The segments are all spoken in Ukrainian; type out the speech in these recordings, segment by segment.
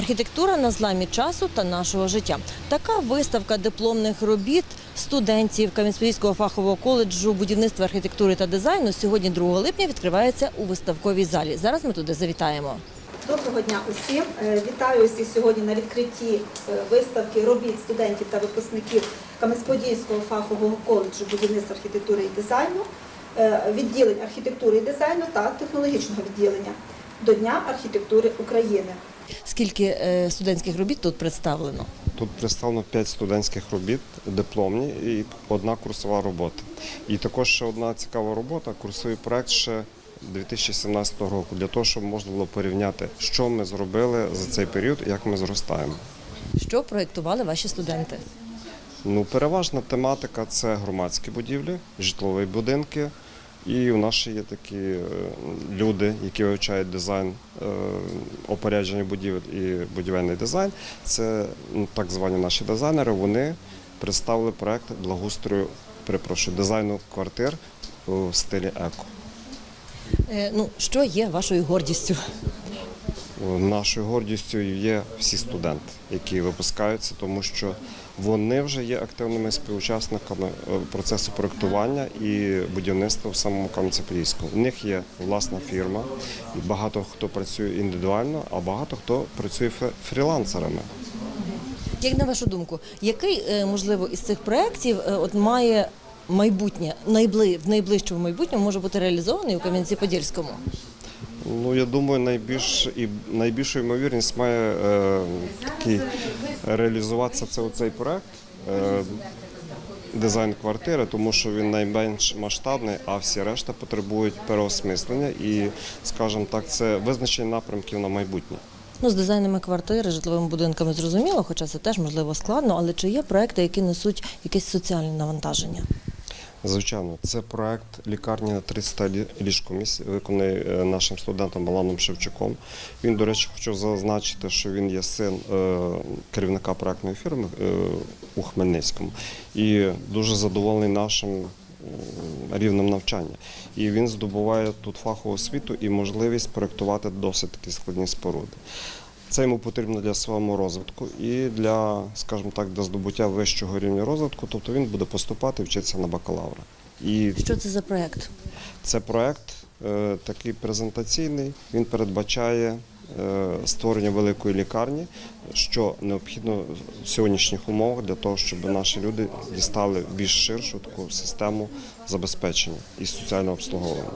Архітектура на зламі часу та нашого життя. Така виставка дипломних робіт студентів Кам'янського фахового коледжу будівництва архітектури та дизайну сьогодні 2 липня відкривається у виставковій залі. Зараз ми туди завітаємо. Доброго дня усім. Е, Вітаю усіх сьогодні на відкритті е, виставки робіт студентів та випускників Кам'янець-Подільського фахового коледжу будівництва архітектури і дизайну, е, відділень архітектури і дизайну та технологічного відділення до Дня архітектури України. Скільки е, студентських робіт тут представлено? Тут представлено 5 студентських робіт, дипломні і одна курсова робота. І також ще одна цікава робота, курсовий проект ще 2017 року, для того, щоб можна було порівняти, що ми зробили за цей період і як ми зростаємо. Що проєктували ваші студенти? Ну, переважна тематика це громадські будівлі, житлові будинки. І у нас ще є такі е, люди, які вивчають дизайн е, опорядження будівель і будівельний дизайн. Це так звані наші дизайнери. Вони представили проект благоустрою, перепрошую, дизайну квартир у стилі еко. Е, ну, що є вашою гордістю? Нашою гордістю є всі студенти, які випускаються, тому що вони вже є активними співучасниками е, процесу проектування і будівництва в самому Кам'янці-Подільському. У них є власна фірма, і багато хто працює індивідуально, а багато хто працює фрілансерами. Як на вашу думку, який е, можливо із цих проєктів е, от має майбутнє найбли в найближчому майбутньому може бути реалізований у Кам'янці-Подільському? Ну я думаю, найбільш і найбільшу ймовірність має е, такий реалізуватися це оцей проект. Е, Дизайн квартири, тому що він найменш масштабний, а всі решта потребують переосмислення і, скажімо так, це визначення напрямків на майбутнє. Ну, з дизайнами квартири, житловими будинками зрозуміло, хоча це теж можливо складно, але чи є проекти, які несуть якесь соціальне навантаження? Звичайно, це проект лікарні на 300 лі- ліжкомісць, виконаний е, нашим студентом Аланом Шевчуком. Він, до речі, хочу зазначити, що він є син е, керівника проектної фірми е, у Хмельницькому і дуже задоволений нашим рівнем навчання. І він здобуває тут фахову освіту і можливість проектувати досить такі складні споруди. Це йому потрібно для свого розвитку і для, скажімо так, для здобуття вищого рівня розвитку. Тобто він буде поступати вчитися на бакалавра. І Що це за проект? це проект е, такий презентаційний. Він передбачає е, створення великої лікарні, що необхідно в сьогоднішніх умовах для того, щоб наші люди дістали більш ширшу таку систему забезпечення і соціального обслуговування.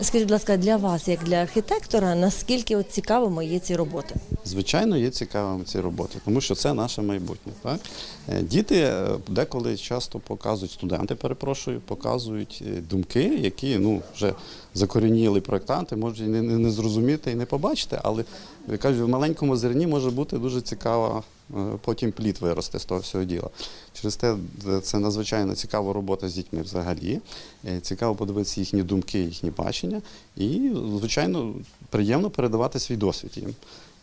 Скажіть, будь ласка, для вас, як для архітектора, наскільки от цікавими є ці роботи? Звичайно, є цікавими ці роботи, тому що це наше майбутнє. Так? Е, Діти е, деколи часто показують, студенти, перепрошую, показують е, думки, які ну, вже закорініли проєктанти, можуть не, не, зрозуміти і не побачити, але я кажу, в маленькому зерні може бути дуже цікава, потім плід виросте з того всього діла. Через те е, це надзвичайно цікава робота з дітьми взагалі. Е, Цікаво подивитися їхні думки, їхні бачення, і, звичайно, приємно передавати свій досвід їм.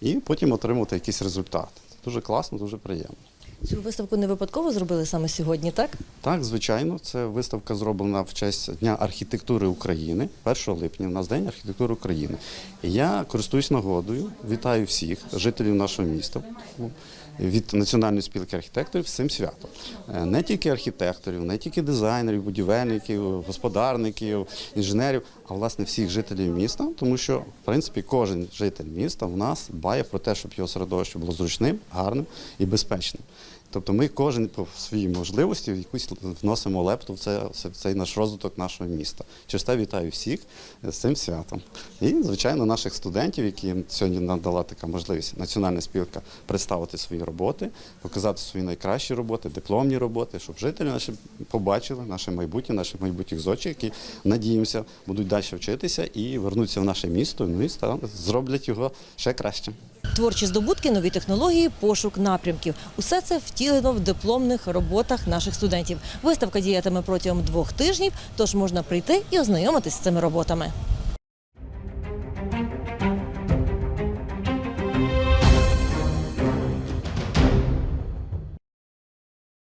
І потім отримувати якийсь результат. Дуже класно, дуже приємно. Цю виставку не випадково зробили саме сьогодні, так? Так, звичайно, це виставка зроблена в честь Дня архітектури України. 1 липня у нас День архітектури України. Я користуюсь нагодою, вітаю всіх жителів нашого міста від Національної спілки архітекторів з цим святом. Е, Не тільки архітекторів, не тільки дизайнерів, будівельників, господарників, інженерів, а власне всіх жителів міста, тому що в принципі кожен житель міста в нас дбає про те, щоб його середовище було зручним, гарним і безпечним. Тобто ми кожен по своїй можливості якусь вносимо лепту в це, в цей наш розвиток нашого міста. Через те вітаю всіх з цим святом. І, звичайно, наших студентів, яким сьогодні надала така можливість національна спілка представити свої роботи, показати свої найкращі роботи, дипломні роботи, щоб жителі наші побачили наше майбутнє, наших майбутніх зочів, які надіємося, будуть далі вчитися і вернуться в наше місто. Ну і зроблять його ще кращим. Творчі здобутки, нові технології, пошук напрямків. Усе це втілено в дипломних роботах наших студентів. Виставка діятиме протягом двох тижнів, тож можна прийти і ознайомитись з цими роботами.